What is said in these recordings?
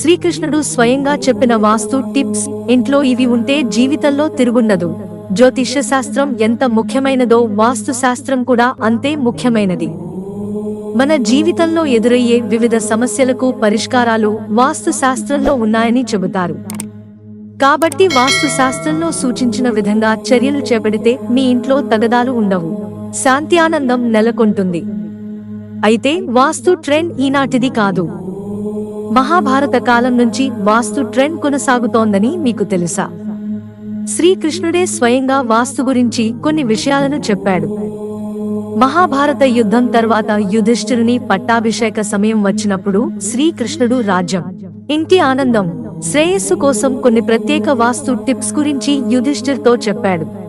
శ్రీకృష్ణుడు స్వయంగా చెప్పిన వాస్తు టిప్స్ ఇంట్లో ఇవి ఉంటే జీవితంలో తిరుగుండదు. జ్యోతిష్య శాస్త్రం ఎంత ముఖ్యమైనదో వాస్తు శాస్త్రం కూడా అంతే ముఖ్యమైనది. మన జీవితంలో ఎదురయ్యే వివిధ సమస్యలకు పరిష్కారాలు వాస్తు శాస్త్రంలో ఉన్నాయని చెబుతారు. కాబట్టి వాస్తు శాస్త్రంలో సూచించిన విధంగా చర్యలు చేపడితే మీ ఇంట్లో తగదాలు ఉండవు. శాంతి ఆనందం నెలకొంటుంది. అయితే వాస్తు ట్రెండ్ ఈనాటిది కాదు. మహాభారత కాలం నుంచి వాస్తు ట్రెండ్ కొనసాగుతోందని మీకు తెలుసా? శ్రీకృష్ణుడే స్వయంగా వాస్తు గురించి కొన్ని విషయాలను చెప్పాడు. మహాభారత యుద్ధం తర్వాత యుధిష్ఠిరుని పట్టాభిషేక సమయం వచ్చినప్పుడు శ్రీకృష్ణుడు రాజ్యం ఇంటి ఆనందం శ్రేయస్సు కోసం కొన్ని ప్రత్యేక వాస్తు టిప్స్ గురించి యుధిష్ఠిర్తో చెప్పాడు.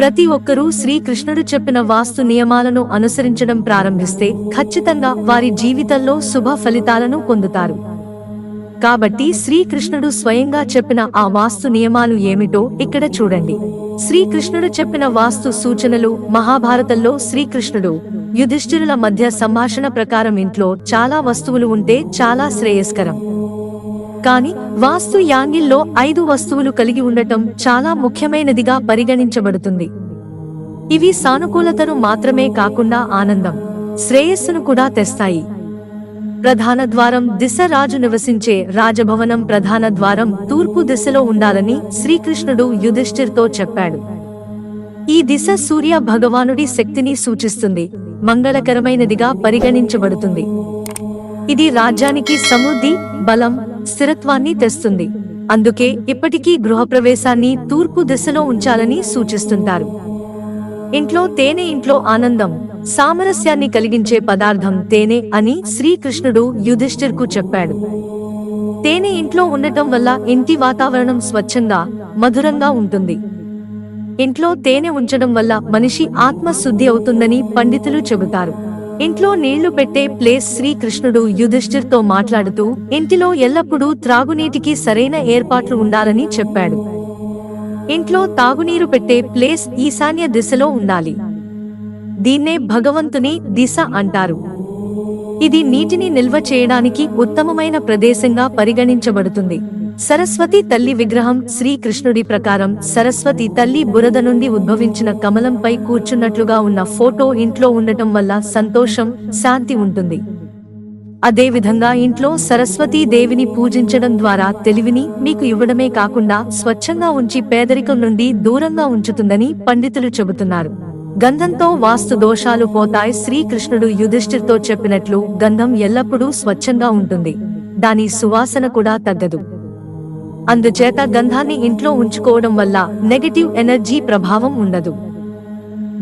ప్రతి ఒక్కరూ శ్రీకృష్ణుడు చెప్పిన వాస్తు నియమాలను అనుసరించడం ప్రారంభిస్తే ఖచ్చితంగా వారి జీవితంలో శుభ ఫలితాలను పొందుతారు. కాబట్టి శ్రీకృష్ణుడు స్వయంగా చెప్పిన ఆ వాస్తు నియమాలు ఏమిటో ఇక్కడ చూడండి. శ్రీకృష్ణుడు చెప్పిన వాస్తు సూచనలు మహాభారతంలో శ్రీకృష్ణుడు యుధిష్ఠిరుల మధ్య సంభాషణ ప్రకారం ఇంట్లో చాలా వస్తువులు ఉంటే చాలా శ్రేయస్కరం. కానీ వాస్తు యాంగిల్లో ఐదు వస్తువులు కలిగి ఉండటం చాలా ముఖ్యమైనదిగా పరిగణించబడుతుంది. ఇవి సానుకూలతను మాత్రమే కాకుండా ఆనందం శ్రేయస్సును కూడా తెస్తాయి. ప్రధాన ద్వారం దిశ రాజు నివసించే రాజభవనం ప్రధాన ద్వారం తూర్పు దిశలో ఉండాలని శ్రీకృష్ణుడు యుధిష్ఠిర్తో చెప్పాడు. ఈ దిశ సూర్య భగవానుడి శక్తిని సూచిస్తుంది మంగళకరమైనదిగా పరిగణించబడుతుంది. ఇది రాజ్యానికి సమృద్ధి బలం స్థిరత్వాన్ని తెస్తుంది. అందుకే ఇప్పటికీ గృహప్రవేశాన్ని తూర్పు దిశలో ఉంచాలని సూచిస్తుంటారు. ఇంట్లో తేనె ఇంట్లో ఆనందం సామరస్యాన్ని కలిగించే పదార్థం తేనె అని శ్రీకృష్ణుడు యుధిష్ఠిర్కు చెప్పాడు. తేనె ఇంట్లో ఉండటం వల్ల ఇంటి వాతావరణం స్వచ్ఛంగా మధురంగా ఉంటుంది. ఇంట్లో తేనె ఉంచడం వల్ల మనిషి ఆత్మశుద్ధి అవుతుందని పండితులు చెబుతారు. ఇంట్లో నీళ్ళు పెట్టే ప్లేస్ శ్రీకృష్ణుడు యుధిష్ఠిర్తో మాట్లాడుతూ ఇంటిలో ఎల్లప్పుడూ త్రాగునీటికి సరైన ఏర్పాట్లు ఉండాలని చెప్పాడు. ఇంట్లో తాగునీరు పెట్టే ప్లేస్ ఈశాన్య దిశలో ఉండాలి. దీన్నే భగవంతుని దిశ అంటారు. ఇది నీటిని నిల్వ చేయడానికి ఉత్తమమైన ప్రదేశంగా పరిగణించబడుతుంది. సరస్వతి తల్లి విగ్రహం శ్రీకృష్ణుడి ప్రకారం సరస్వతి తల్లి బురద నుండి ఉద్భవించిన కమలంపై కూర్చున్నట్లుగా ఉన్న ఫోటో ఇంట్లో ఉండటం వల్ల సంతోషం శాంతి ఉంటుంది. అదేవిధంగా ఇంట్లో సరస్వతీ దేవిని పూజించడం ద్వారా తెలివిని మీకు ఇవ్వడమే కాకుండా స్వచ్ఛంగా ఉంచి పేదరికం నుండి దూరంగా ఉంచుతుందని పండితులు చెబుతున్నారు. గంధంతో వాస్తు దోషాలు పోతాయి శ్రీకృష్ణుడు యుధిష్ఠిర్తో చెప్పినట్లు గంధం ఎల్లప్పుడూ స్వచ్ఛంగా ఉంటుంది. దాని సువాసన కూడా తగ్గదు. అందుచేత గంధాన్ని ఇంట్లో ఉంచుకోవడం వల్ల నెగటివ్ ఎనర్జీ ప్రభావం ఉండదు.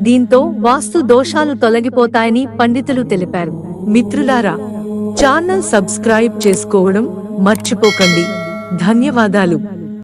దీంతో వాస్తు దోషాలు తొలగిపోతాయని పండితులు తెలిపారు. మిత్రులారా ఛానల్ సబ్స్క్రైబ్ చేసుకోవడం మర్చిపోకండి. ధన్యవాదాలు.